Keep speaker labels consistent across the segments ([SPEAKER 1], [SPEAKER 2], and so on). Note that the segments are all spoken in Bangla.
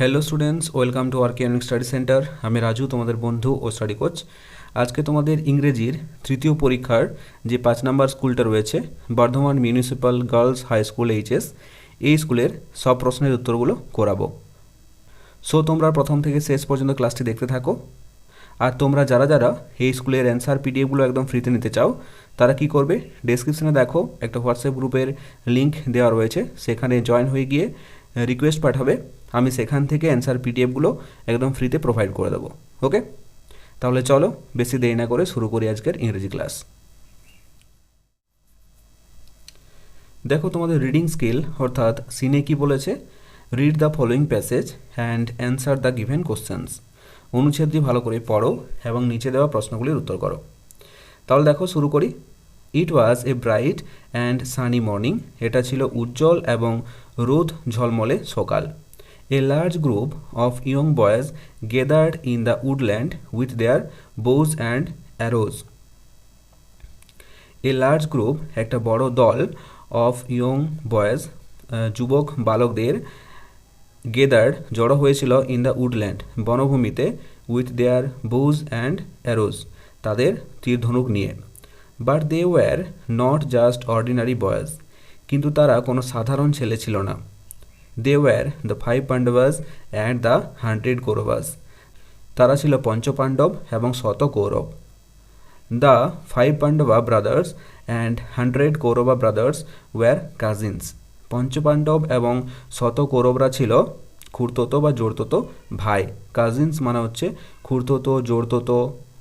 [SPEAKER 1] Hello students welcome to our caring study centre আমি রাজু, তোমাদের বন্ধু ও স্টাডি কোচ আজকে তোমাদের ইংরেজির তৃতীয় পরীক্ষার যে পাঁচ নাম্বার স্কুলটা রয়েছে, Bardhaman municipal girls high school H S এই স্কুলের সব প্রশ্নের উত্তরগুলো করাবো। সো তোমরা প্রথম থেকে শেষ পর্যন্ত ক্লাসটি দেখতে থাকো। আর তোমরা যারা যারা এই স্কুলের অ্যান্সার পিডিএফগুলো একদম ফ্রিতে নিতে চাও, তারা কি করবে? ডেসক্রিপশনে দেখো, একটা হোয়াটসঅ্যাপ গ্রুপের লিঙ্ক দেওয়া রয়েছে। সেখানে জয়েন হয়ে গিয়ে রিকোয়েস্ট পাঠাবে। আমি সেখান থেকে অ্যান্সার পিডিএফগুলো একদম ফ্রিতে প্রোভাইড করে দেবো ওকে তাহলে চলো, বেশি দেরি না করে শুরু করি আজকের ইংরেজি ক্লাস দেখো তোমাদের রিডিং স্কিল অর্থাৎ সিনে কি বলেছে? Read the following passage and answer the given questions অনুচ্ছেদটি ভালো করে পড়ো এবং নিচে দেওয়া প্রশ্নগুলির উত্তর করো। তাহলে দেখো, শুরু করি। It was a bright and sunny morning এটা ছিল উজ্জ্বল এবং রোদ ঝলমলে সকাল। A large group of young boys gathered in the woodland with their bows and arrows a large group একটা বড় দল অফ ইয়ং বয়েজ যুবক, বালকদের গেদার্ড জড়ো হয়েছিল ইন দ্য উডল্যান্ড বনভূমিতে with their bows and arrows তাদের তীর ধনুক নিয়ে। But they were not just ordinary boys কিন্তু তারা কোনো সাধারণ ছেলে ছিল না। They were the five Pandavas and the hundred Kauravas তারা ছিল পঞ্চপাণ্ডব এবং শত Kaurava. The five Pandava brothers and hundred Kaurava brothers were cousins Panchapandava এবং শত কৌরবরা ছিল খুঁড়ততো বা জোড়ততো ভাই। কাজিনস মানে হচ্ছে খুঁড়ততো, জোড়ততো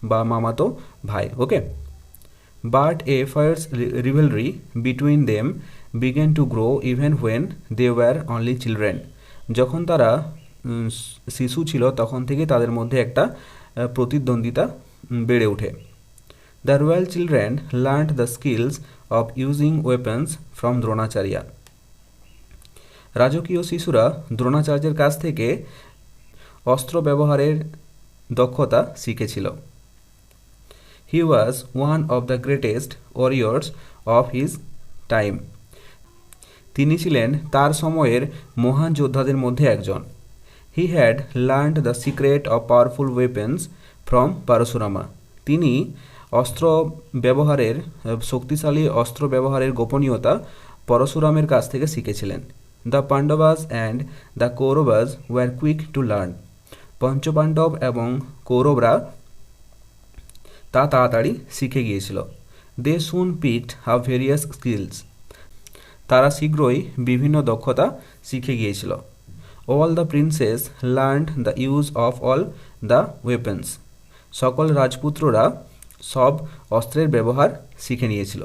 [SPEAKER 1] বা মামাতো ভাই okay but a fierce rivalry between them began to grow even when they were only children যখন তারা শিশু ছিল, তখন থেকে তাদের মধ্যে একটা প্রতিদ্বন্দ্বিতা বেড়ে ওঠে। The royal children learn the skills of using weapons from Dronacharya. রাজকীয় শিশুরা দ্রোণাচার্যের কাছ থেকে অস্ত্র ব্যবহারের দক্ষতা শিখেছিল। He was one of the greatest warriors of his time তিনি ছিলেন তার সময়ের মহান যোদ্ধাদের মধ্যে একজন। He had learned the secret of powerful weapons from Parashurama তিনি অস্ত্র ব্যবহারের, শক্তিশালী অস্ত্র ব্যবহারের গোপনীয়তা পরশুরামের কাছ থেকে শিখেছিলেন। The Pandavas and the Kauravas were quick to learn পঞ্চপাণ্ডব এবং কৌরবরা তা তাড়াতাড়ি শিখে গিয়েছিল। They soon picked have various skills তারা শীঘ্রই বিভিন্ন দক্ষতা শিখে গিয়েছিল। All the princes learned the use of all the weapons সকল রাজপুত্ররা সব অস্ত্রের ব্যবহার শিখে নিয়েছিল।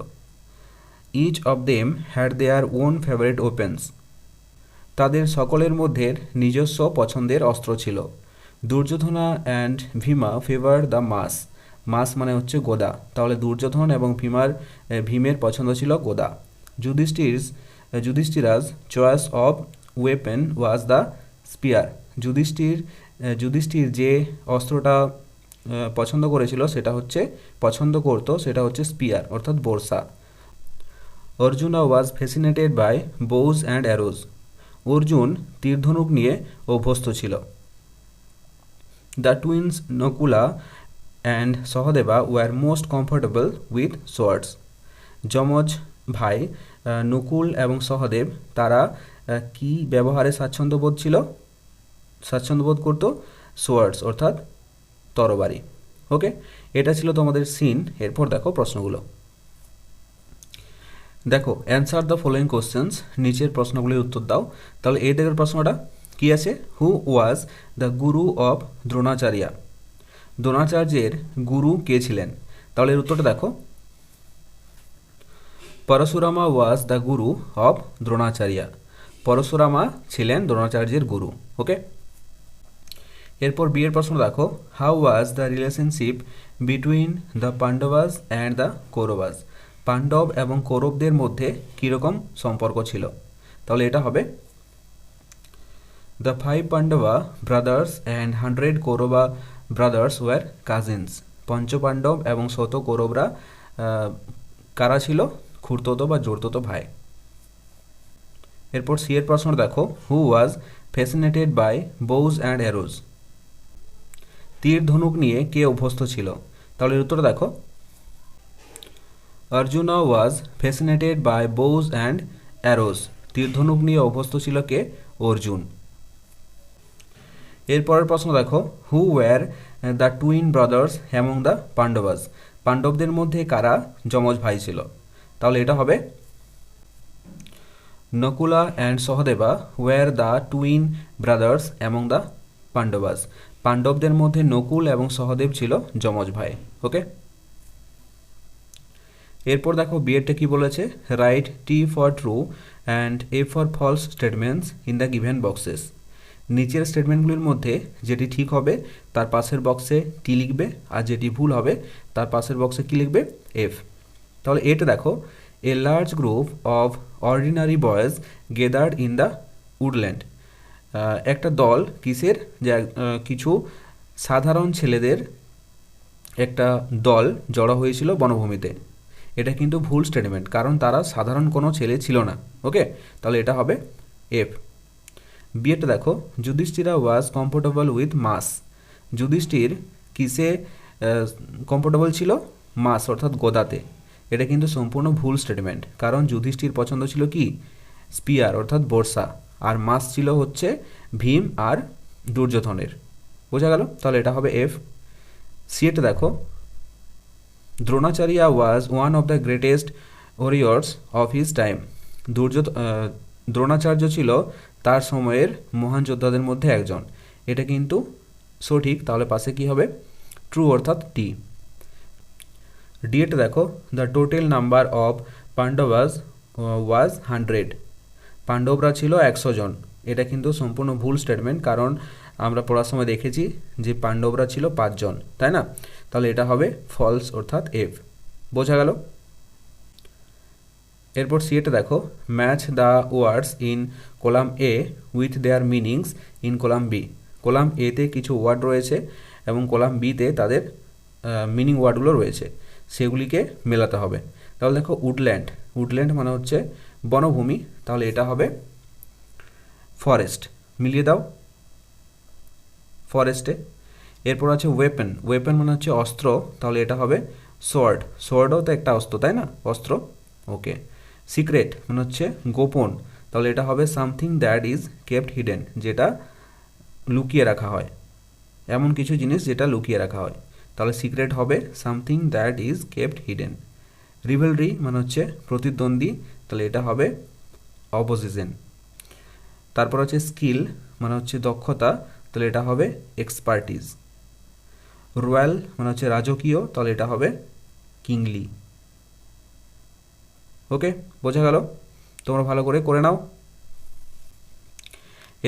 [SPEAKER 1] Each of them had their own favourite weapons তাদের সকলের মধ্যে নিজস্ব পছন্দের অস্ত্র ছিল। Duryodhana and Bhima favour the mace mace মানে হচ্ছে গোদা। তাহলে দুর্যোধন এবং ভীমার ভীমের পছন্দ ছিল গোদা। Yudhishthir, Yudhishthira's choice of weapon was the spear Yudhishthir Yudhishthir যে অস্ত্রটা পছন্দ করেছিল সেটা হচ্ছে, পছন্দ করতো সেটা হচ্ছে স্পিয়ার অর্থাৎ বর্ষা। Arjuna was fascinated by bows and arrows Arjun তীরধনুক নিয়ে অভ্যস্ত ছিল। The twins Nakula and Sahadeva were most comfortable with swords যমজ ভাই নকুল এবং সহদেব, তারা কি ব্যবহারে স্বাচ্ছন্দ্যবোধ ছিল? স্বাচ্ছন্দ্যবোধ করতো সোয়ার্ডস অর্থাৎ তরবারি। ওকে? এটা ছিল তোমাদের সিন। এরপর দেখো প্রশ্নগুলো। দেখো অ্যান্সার দ্য ফলোয়িং কোশ্চেন্স নিচের প্রশ্নগুলির উত্তর দাও। তাহলে এই দেখের প্রশ্নটা কি আছে? Who was the guru of Dronacharya? দ্রোণাচার্যের গুরু কে ছিলেন? তাহলে এর উত্তরটা দেখো। Parashurama was the guru of Dronacharya Parashurama ছিলেন দ্রোণাচার্যের গুরু ওকে এরপর বিয়ের প্রশ্ন দেখো। How was the relationship between the Pandavas and the Kauravas Pandava এবং কৌরবদের মধ্যে কীরকম সম্পর্ক ছিল? তাহলে এটা হবে। The five Pandava brothers and hundred Kaurava brothers were cousins Panchapandava এবং শত কৌরবরা কারা ছিল? খুঁড়ততো বা জোড়ততো ভাই। এরপর সি এর প্রশ্ন দেখো who was fascinated by bows and arrows তীর ধনুক নিয়ে কে অভ্যস্ত ছিল? তাহলে উত্তর দেখো, Arjuna was fascinated by bows and arrows তীর ধনুক নিয়ে অভ্যস্ত ছিল কে? অর্জুন। এরপরের প্রশ্ন দেখো who were the twin brothers among the Pandavas পাণ্ডবদের মধ্যে কারা যমজ ভাই ছিল? তাহলে এটা হবে Nakula and Sahadeva were the twin brothers among the Pandavas পাণ্ডবদের মধ্যে নকুল এবং সহদেব ছিল যমজ ভাই ওকে এরপর দেখো বিএডটা কি বলেছে? Write T for true and F for false statements in the given boxes নিচের স্টেটমেন্টগুলির মধ্যে যেটি ঠিক হবে, তার পাশের বক্সে টি লিখবে, আর যেটি ভুল হবে, তার পাশের বক্সে কি লিখবে? এফ তাহলে এটা দেখো a large group of ordinary boys gathered in the woodland একটা দল কিসের? কিছু সাধারণ ছেলেদের একটা দল জড়ো হয়েছিল বনভূমিতে। এটা কিন্তু ভুল স্টেটমেন্ট কারণ তারা সাধারণ কোনো ছেলে ছিল না ওকে তাহলে এটা হবে এফ বিয়েটা দেখো, Yudhishthira was comfortable with mace Yudhishthir কিসে কমফোর্টেবল ছিল? মাস অর্থাৎ গোদাতে। এটা কিন্তু সম্পূর্ণ ভুল স্টেটমেন্ট কারণ যুধিষ্ঠির পছন্দ ছিল কি? স্পিয়ার অর্থাৎ বর্ষা। আর মাস ছিল হচ্ছে ভীম আর দুর্যোধনের। বোঝা গেল? তাহলে এটা হবে এফ সিএটা দেখো। Dronacharya was one of the greatest warriors of his time দুর্যোধ Dronacharya ছিল তার সময়ের মহান যোদ্ধাদের মধ্যে একজন। এটা কিন্তু সঠিক। তাহলে পাশে কি হবে? ট্রু অর্থাৎ টি ডিএটা দেখো the total number of Pandavas was hundred পাণ্ডবরা ছিল একশো জন। এটা কিন্তু সম্পূর্ণ ভুল স্টেটমেন্ট কারণ আমরা পড়ার সময় দেখেছি যে পাণ্ডবরা ছিল পাঁচজন তাই না? তাহলে এটা হবে ফলস অর্থাৎ এফ বোঝা গেল? এরপর সিএটা দেখো match the words in column A with their meanings in column B column এতে কিছু ওয়ার্ড রয়েছে এবং কলাম বিতে তাদের মিনিং ওয়ার্ডগুলো রয়েছে। সেগুলিকে মেলাতে হবে। তাহলে দেখো উডল্যান্ড উডল্যান্ড মানে হচ্ছে বনভূমি। তাহলে এটা হবে ফরেস্ট মিলিয়ে দাও। ফরেস্টে এরপর আছে ওয়েপেন ওয়েপেন মানে হচ্ছে অস্ত্র। তাহলে এটা হবে সোয়ার্ড সোয়ার্ডও তো একটা অস্ত্র, তাই না? অস্ত্র। ওকে সিক্রেট মানে হচ্ছে গোপন। তাহলে এটা হবে something that is kept hidden যেটা লুকিয়ে রাখা হয়। এমন কিছু জিনিস যেটা লুকিয়ে রাখা হয়। তাহলে সিক্রেট হবে something that is kept hidden rivalry মানে হচ্ছে প্রতিদ্বন্দ্বী, তাহলে এটা হবে অপোজিশন তারপর হচ্ছে স্কিল মানে হচ্ছে দক্ষতা, তাহলে এটা হবে এক্সপার্টিস রয়্যাল মানে হচ্ছে রাজকীয়, তাহলে এটা হবে কিংলি ওকে বোঝা গেল? তোমরা ভালো করে করে নাও।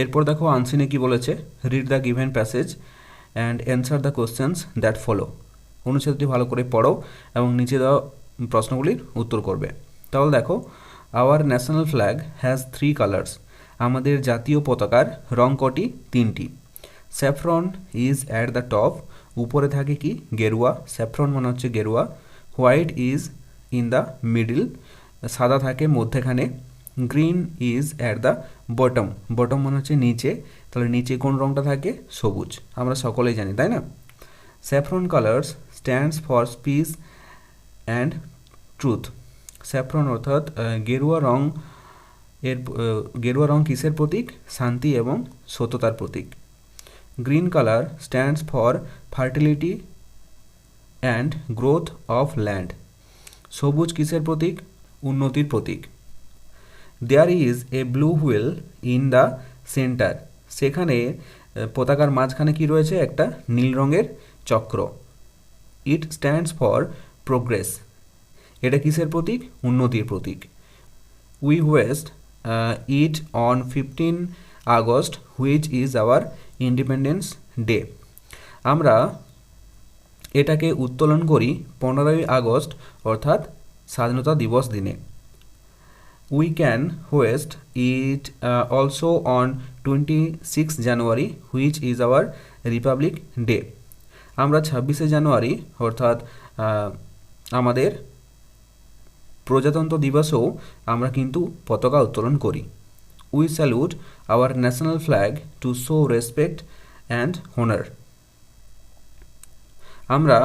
[SPEAKER 1] এরপর দেখো আনসিনে কি বলেছে? Read the given passage and answer the questions that follow অনুচ্ছেদটি ভালো করে পড়ো এবং নিচে দেওয়া প্রশ্নগুলির উত্তর করবে। তাহলে দেখো our national flag has three colours আমাদের জাতীয় পতাকার রং কটি? তিনটি। Saffron is at the top উপরে থাকে কি? গেরুয়া। স্যাফরন মানে হচ্ছে গেরুয়া। White is in the middle সাদা থাকে মধ্যেখানে। Green is at the bottom bottom মানে হচ্ছে নিচে। তাহলে নিচে কোন রঙটা থাকে? সবুজ। আমরা সকলেই জানি, তাই না? Saffron colours stands for peace and truth saffron অর্থাৎ গেরুয়া রং এর গেরুয়া রং কিসের প্রতীক? শান্তি এবং সততার প্রতীক। Green colour stands for fertility and growth of land সবুজ কিসের প্রতীক? উন্নতির প্রতীক। There is a blue wheel in the centre সেখানে পতাকার মাঝখানে কি রয়েছে? একটা নীল রঙের চক্র। ইট স্ট্যান্ডস ফর প্রোগ্রেস এটা কিসের প্রতীক? উন্নতির প্রতীক। We hoist it on fifteen August which is our Independence Day আমরা এটাকে উত্তোলন করি পনেরোই আগস্ট অর্থাৎ স্বাধীনতা দিবস দিনে। We can hoist it also on twenty six January which is our Republic Day আমরা ছাব্বিশে জানুয়ারি অর্থাৎ আমাদের প্রজাতন্ত্র দিবসেও আমরা কিন্তু পতাকা উত্তোলন করি। We salute our national flag to show respect and honour আমরা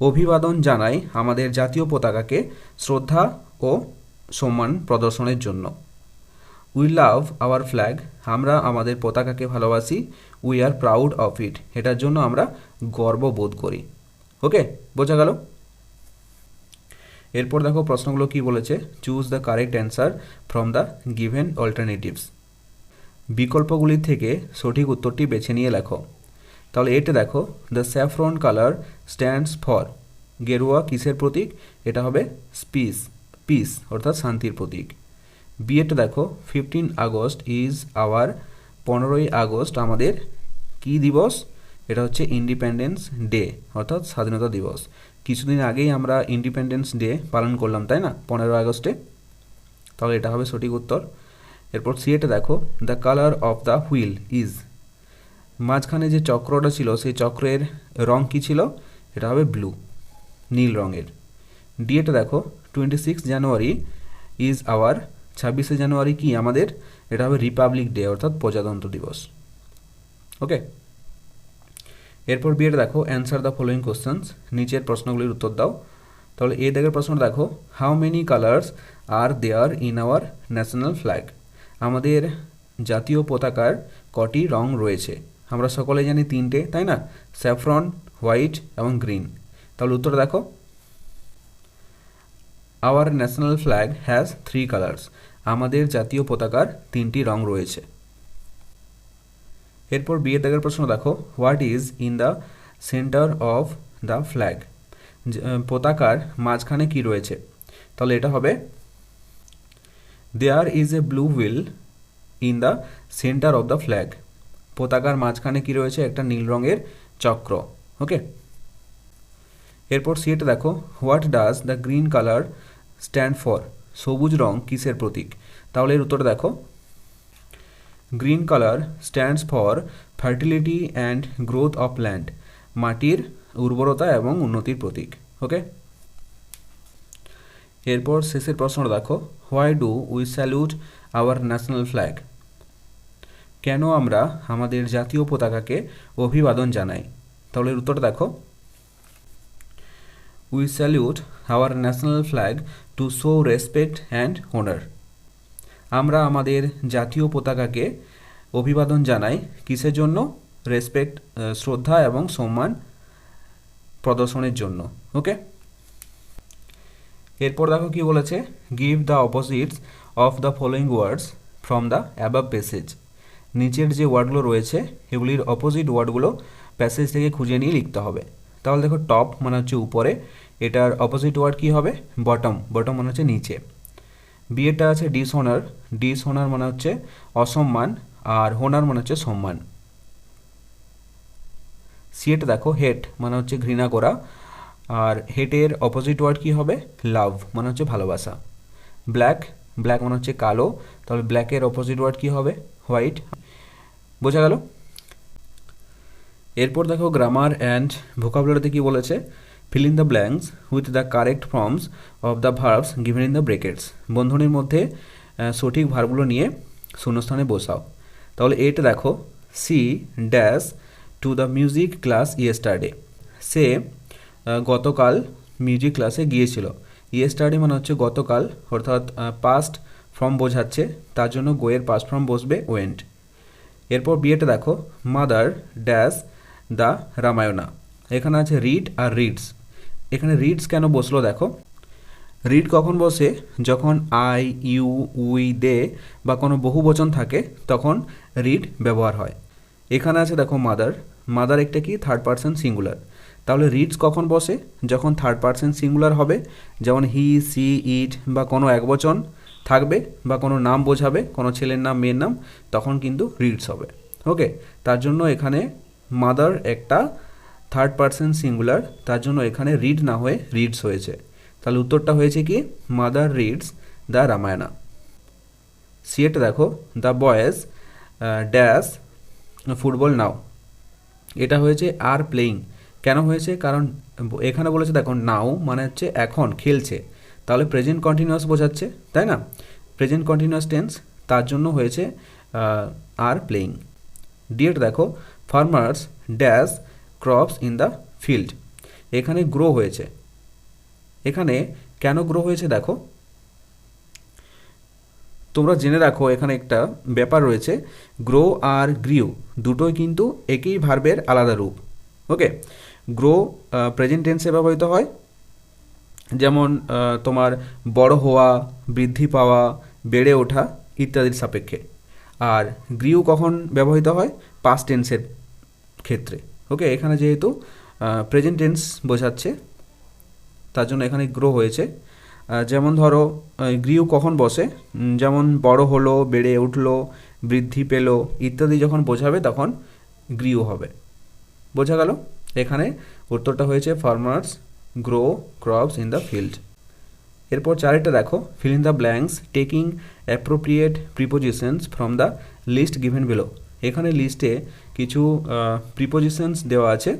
[SPEAKER 1] অভিবাদন জানাই আমাদের জাতীয় পতাকাকে শ্রদ্ধা ও সম্মান প্রদর্শনের জন্য। উই লাভ আওয়ার ফ্ল্যাগ আমরা আমাদের পতাকাকে ভালোবাসি we are proud of it এটার জন্য আমরা গর্ব বোধ করি। ওকে বোঝা গেল? এরপর দেখো প্রশ্নগুলো কি বলেছে? Choose the correct answer from the given alternatives বিকল্পগুলির থেকে সঠিক উত্তরটি বেছে নিয়ে লেখো। তাহলে এটা দেখো the saffron colour stands for গেরুয়া কিসের প্রতীক? এটা হবে স্পিস পিস অর্থাৎ শান্তির প্রতীক। বিয়েটা দেখো ফিফটিন আগস্ট ইজ আওয়ার পনেরোই আগস্ট আমাদের কি দিবস? এটা হচ্ছে ইন্ডিপেন্ডেন্স ডে অর্থাৎ স্বাধীনতা দিবস। কিছুদিন আগেই আমরা ইন্ডিপেন্ডেন্স ডে পালন করলাম, তাই না? পনেরো আগস্টে তাহলে এটা হবে সঠিক উত্তর। এরপর সিএটা দেখো the colour of the wheel is মাঝখানে যে চক্রটা ছিল, সেই চক্রের রং কী ছিল? এটা হবে ব্লু নীল রঙের। ডিএটা দেখো twenty six January is our ছাব্বিশে জানুয়ারি কি? আমাদের এটা হবে রিপাবলিক ডে অর্থাৎ প্রজাতন্ত্র দিবস। ওকে এরপর বিয়ের দেখো অ্যান্সার দ্য ফলোয়িং কোশ্চেন্স নিচের প্রশ্নগুলির উত্তর দাও। তাহলে এ দেখের প্রশ্নটা দেখো how many colours are there in our national flag আমাদের জাতীয় পতাকার কটি রং রয়েছে? আমরা সকলে জানি তিনটে, তাই না? স্যাফরন হোয়াইট এবং গ্রিন তাহলে উত্তর দেখো। Our national flag has three colours আমাদের জাতীয় পতাকার তিনটি রং রয়েছে। এরপর বিয়ে দাগের প্রশ্ন দেখো। What is in the centre of the flag পতাকার মাঝখানে কি রয়েছে? তাহলে এটা হবে there is a blue wheel in the centre of the flag পতাকার মাঝখানে কি রয়েছে? একটা নীল রঙের চক্র। ওকে এরপর সিট দেখো what does the green colour stand for সবুজ রং কিসের প্রতীক? তাহলে এর উত্তর দেখো। Green colour stands for fertility and growth of land মাটির উর্বরতা এবং উন্নতির প্রতীক ওকে এরপর শেষের প্রশ্নটা দেখো why do we salute our national flag কেন আমরা আমাদের জাতীয় পতাকাকে অভিবাদন জানাই? তাহলে উত্তরটা দেখো we salute our national flag to show respect and honour আমরা আমাদের জাতীয় পতাকাকে অভিবাদন জানাই কিসের জন্য? রেসপেক্ট শ্রদ্ধা এবং সম্মান প্রদর্শনের জন্য ওকে এরপর দেখো কি বলেছে give the opposites of the following words from the above passage নিচের যে ওয়ার্ডগুলো রয়েছে, এগুলির অপোজিট ওয়ার্ডগুলো প্যাসেজ থেকে খুঁজে নিয়ে লিখতে হবে। তাহলে দেখো টপ মানে হচ্ছে উপরে, এটার অপোজিট ওয়ার্ড কী হবে? বটম বটম মানে হচ্ছে নিচে। বিয়েটা আছে ডিসঅনার ডিসঅনার মানে হচ্ছে অসম্মান, আর হোনার মানে হচ্ছে সম্মান। সিয়েট দেখো হেট মানে হচ্ছে ঘৃণা করা, আর হেটের অপোজিট ওয়ার্ড কী হবে? লাভ মানে হচ্ছে ভালোবাসা। ব্ল্যাক ব্ল্যাক মানে হচ্ছে কালো, তাহলে ব্ল্যাকের অপোজিট ওয়ার্ড কী হবে? হোয়াইট বোঝা গেল? এরপর দেখো গ্রামার অ্যান্ড ভোকাবুলারিতে কী বলেছে? Fill in the blanks with the correct forms of the verbs given in the brackets বন্ধনীর মধ্যে সঠিক ভার্বগুলো নিয়ে শূন্যস্থানে বসাও। তাহলে এটা দেখো C dash to the music class yesterday সে গতকাল মিউজিক ক্লাসে গিয়েছিল। ইয়েস্টারডে মানে হচ্ছে গতকাল, অর্থাৎ পাস্ট ফর্ম বোঝাচ্ছে, তার জন্য গোয়ের পাস্ট ফর্ম বসবে ওয়েন্ট এরপর বিয়েটা দেখো মাদার ড্যাশ দ্য রামায়ণা এখানে আছে রিড আর রিডস এখানে রিডস কেন বসল দেখো? রিড কখন বসে? যখন আই, ইউ, উই, দে বা কোনো বহু বচন থাকে, তখন রিড ব্যবহার হয়। এখানে আছে দেখো মাদার মাদার একটা কি? থার্ড পার্সন সিঙ্গুলার তাহলে রিডস কখন বসে? যখন থার্ড পার্সন সিঙ্গুলার হবে, যেমন হি সি ইট বা কোনো এক বচন থাকবে বা কোনো নাম বোঝাবে, কোনো ছেলের নাম, মেয়ের নাম, তখন কিন্তু রিডস হবে। ওকে তার জন্য এখানে মাদার একটা থার্ড পার্সন সিঙ্গুলার তার জন্য এখানে রিড না হয়ে রিডস হয়েছে। তাহলে উত্তরটা হয়েছে কি? Mother reads the Ramayana. সিএটা দেখো, the boys dash, football now. এটা হয়েছে আর প্লেয়িং কেন হয়েছে? কারণ এখানে বলেছে দেখো নাও মানে হচ্ছে এখন, খেলছে। তাহলে প্রেজেন্ট কন্টিনিউয়াস বোঝাচ্ছে, তাই না? প্রেজেন্ট কন্টিনিউয়াস টেন্স তার জন্য হয়েছে আর প্লেইং ডিএট দেখো farmers dash crops in the field এখানে গ্রো হয়েছে। এখানে কেন গ্রো হয়েছে দেখো। তোমরা জেনে রাখো, এখানে একটা ব্যাপার রয়েছে। গ্রো আর গ্রিউ দুটোই কিন্তু একই ভার্বের আলাদা রূপ। ওকে? গ্রো প্রেজেন্ট টেন্সে ব্যবহৃত হয়। যেমন তোমার বড় হওয়া, বৃদ্ধি পাওয়া, বেড়ে ওঠা ইত্যাদির সাপেক্ষে। আর গ্রিউ কখন ব্যবহৃত হয়? পাস্ট টেন্সের ক্ষেত্রে। ওকে এখানে যেহেতু প্রেজেন্ট টেন্স বোঝাচ্ছে, তার জন্য এখানে গ্রো হয়েছে। যেমন ধরো গ্রিউ কখন বসে? যেমন বড় হলো, বেড়ে উঠল, বৃদ্ধি পেল, ইত্যাদি যখন বোঝাবে তখন গ্রিউ হবে। বোঝা গেল? এখানে উত্তরটা হয়েছে farmers grow crops in the field এরপর চারেরটা দেখো fill in the blanks taking appropriate prepositions from the list given below এখানে লিস্টে কিছু প্রিপোজিশনস দেওয়া আছে।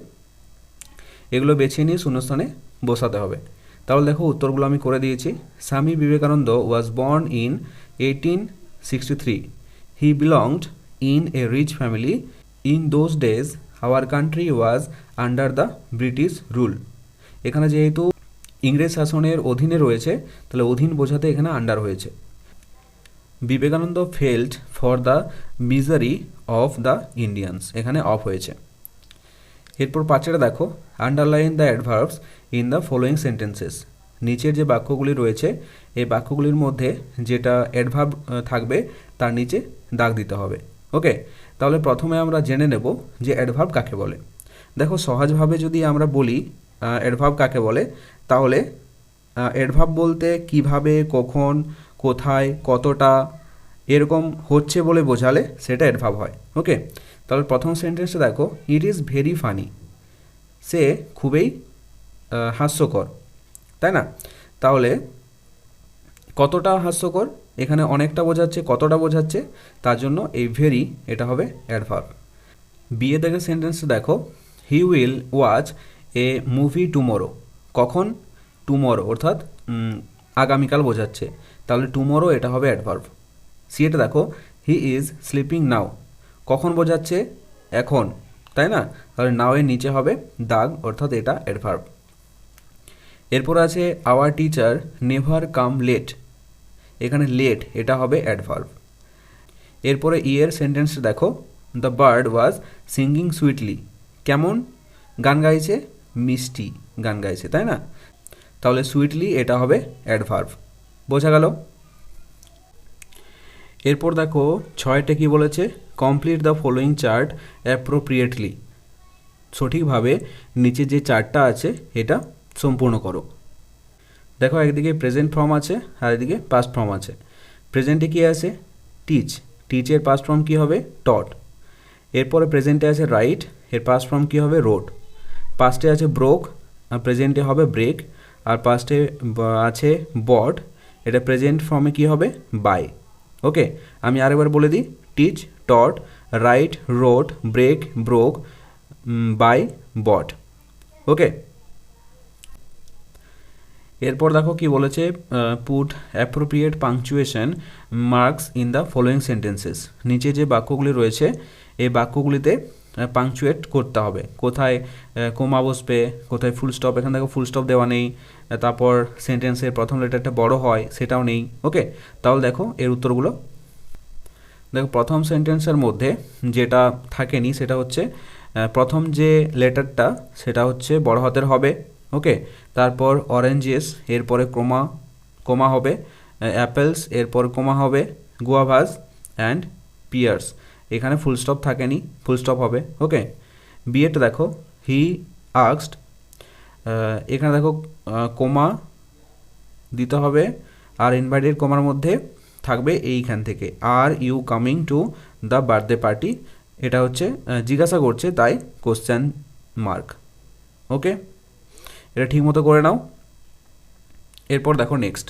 [SPEAKER 1] এগুলো বেছে নিয়ে শূন্যস্থানে বসাতে হবে। তাহলে দেখো উত্তরগুলো আমি করে দিয়েছি। Swami Vivekananda was born in eighteen sixty three he belonged in a rich family in those days our country was under the British rule এখানে যেহেতু ইংরেজ শাসনের অধীনে রয়েছে, তাহলে অধীন বোঝাতে এখানে আন্ডার হয়েছে। Vivekananda felt for the misery of the Indians. এখানে অফ হয়েছে। এরপর পাঁচেটা দেখো। Underline the adverbs in the following sentences. নিচের যে বাক্যগুলি রয়েছে, এই বাক্যগুলির মধ্যে যেটা অ্যাডভার্ব থাকবে, তার নিচে দাগ দিতে হবে। ওকে? তাহলে প্রথমে আমরা জেনে নেব যে অ্যাডভার্ব কাকে বলে। দেখো, সহজভাবে যদি আমরা বলি অ্যাডভার্ব কাকে বলে, তাহলে অ্যাডভার্ব বলতে কীভাবে, কখন কোথায়, কতটা, এরকম হচ্ছে বলে বোঝালে সেটা অ্যাডভার্ব হয়। ওকে তাহলে প্রথম সেন্টেন্সটা দেখো ইট ইজ ভেরি ফানি সে খুবই হাস্যকর। তাই না? তাহলে, কতটা হাস্যকর? এখানে অনেকটা বোঝাচ্ছে, কতটা বোঝাচ্ছে? তার জন্য এই ভেরি এটা হবে অ্যাডভার্ব বিয়ে দেখে সেন্টেন্সটা দেখো he will watch a movie tomorrow কখন? টুমোরো অর্থাৎ আগামীকাল বোঝাচ্ছে। তাহলে টুমোরো এটা হবে অ্যাডভার্ব সি এটা দেখো হি ইজ স্লিপিং নাও কখন বোঝাচ্ছে? এখন, তাই না? তাহলে নাও এর নিচে হবে দাগ, অর্থাৎ এটা অ্যাডভার্ব এরপর আছে our teacher never come late এখানে লেট এটা হবে অ্যাডভার্ব এরপরে ইয়ের সেন্টেন্স দেখো the bird was singing sweetly কেমন? গান গাইছে? মিষ্টি গান গাইছে, তাই না? তাহলে সুইটলি এটা হবে অ্যাডভার্ব বোঝা গেল? এরপর দেখো ছয়টা কি বলেছে? Complete the following chart appropriately সঠিকভাবে নিচে যে চার্টটা আছে, এটা সম্পূর্ণ করো। দেখো একদিকে প্রেজেন্ট ফর্ম আছে, আর এদিকে পাস্ট ফর্ম আছে। প্রেজেন্টে কি আছে? টিচ টিচের পাস্ট ফর্ম কি হবে? টট এরপরে প্রেজেন্টে আছে রাইট এর পাস্ট ফর্ম কি হবে? রোড পাস্টে আছে ব্রোক আর প্রেজেন্টে হবে ব্রেক আর পাস্টে আছে বড এটা প্রেজেন্ট ফর্মে কি হবে? বাই ওকে আমি আরেকবার বলে দিই teach taught write wrote break broke buy bought okay এরপর দেখো কি বলেছে put appropriate punctuation marks in the following sentences নিচে যে বাক্যগুলি রয়েছে, এই বাক্যগুলিতে পাংচুয়েট করতে হবে। কোথায় কোমা বসবে, কোথায় ফুল স্টপ এখান থেকে ফুল স্টপ দেওয়া নেই তারপর সেন্টেন্সের প্রথম লেটারটা বড় হয়, সেটাও নেই ওকে তাহলে দেখো এর উত্তরগুলো। দেখো, প্রথম সেন্টেন্সের মধ্যে যেটা থাকেনি, সেটা হচ্ছে প্রথম যে লেটারটা সেটা হচ্ছে বড় হাতের হবে ওকে তারপর অরেঞ্জেস এরপরে ক্রোমা কোমা হবে অ্যাপেলস এরপর কোমা হবে গুয়াভাস অ্যান্ড পিয়ার্স এখানে ফুল স্টপ থাকেনি ফুল স্টপ হবে ওকে বিয়েটা দেখো হি আক্সড এখানে দেখো কোমা দিতে হবে আর ইনভাইটেড কোমার মধ্যে থাকবে এইখান থেকে। Are you coming to the birthday party এটা হচ্ছে জিজ্ঞাসা করছে, তাই কোশ্চেন মার্ক ওকে এটা ঠিক মতো করে নাও। এরপর দেখো নেক্সট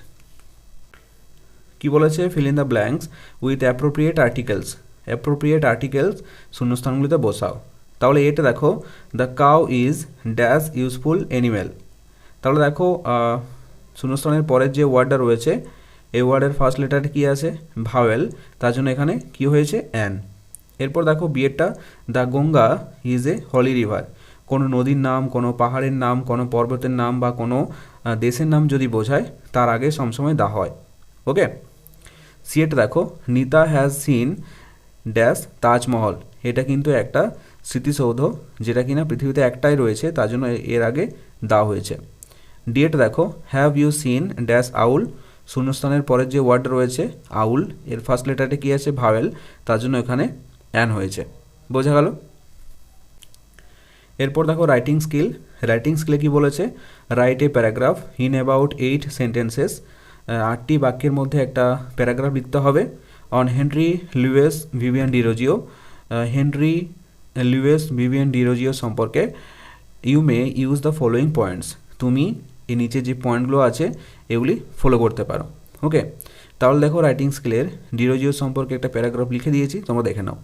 [SPEAKER 1] কি বলেছে? Fill in the blanks with appropriate articles appropriate articles শূন্যস্থানগুলিতে বসাও। তাহলে এটা দেখো the cow is dash useful animal তাহলে দেখো শূন্যস্থানের পরের যে ওয়ার্ডটা রয়েছে, এই ওয়ার্ডের ফার্স্ট লেটারে কী আছে? ভাওয়েল তার জন্য এখানে কি হয়েছে? অ্যান এরপর দেখো বিয়েরটা the Ganga is a holy river কোনো নদীর নাম, কোনো পাহাড়ের নাম, কোনো পর্বতের নাম বা কোনো দেশের নাম যদি বোঝায়, তার আগে সবসময় দা হয়। ওকে? সিয়েট দেখো Nita has seen dash Taj Mahal. এটা কিন্তু একটা স্মৃতিসৌধ, যেটা কিনা পৃথিবীতে একটাই রয়েছে, তার জন্য এর আগে দা হয়েছে। ডিয়েট দেখো have you seen dash owl শূন্যস্থানের পরের যে ওয়ার্ড রয়েছে আউল এর ফার্স্ট লেটারটা কী আছে? ভাওয়েল, তার জন্য এখানে অ্যান হয়েছে। বোঝা গেল? এরপর দেখো রাইটিং স্কিল রাইটিং স্কিলে কি বলেছে? Write a paragraph in about eight sentences আটটি বাক্যের মধ্যে একটা প্যারাগ্রাফ লিখতে হবে। On Henry Louis Vivian Derozio Henry Louis Vivian Derozio সম্পর্কে you may use the following points তুমি এই নিচে যে পয়েন্টগুলো আছে, এগুলি ফলো করতে পারো। ওকে তাহলে দেখো রাইটিং স্কিলের ডিরোজিও সম্পর্কে একটা প্যারাগ্রাফ লিখে দিয়েছি, তোমরা দেখে নাও।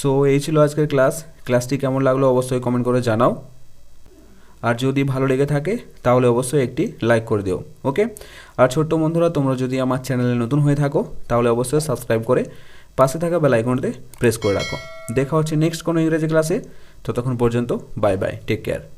[SPEAKER 1] সো এই ছিল আজকের ক্লাস ক্লাসটি কেমন লাগল অবশ্যই কমেন্ট করে জানাও। আর যদি ভালো লেগে থাকে, তাহলে অবশ্যই একটি লাইক করে দিও ওকে আর ছোট্ট বন্ধুরা, তোমরা যদি আমার চ্যানেলে নতুন হয়ে থাকো, তাহলে অবশ্যই সাবস্ক্রাইব করে পাশে থাকা বেল প্রেস করে রাখো। দেখা হচ্ছে নেক্সট কোনো ইংরেজি ক্লাসে ততক্ষণ পর্যন্ত বাই বাই টেক কেয়ার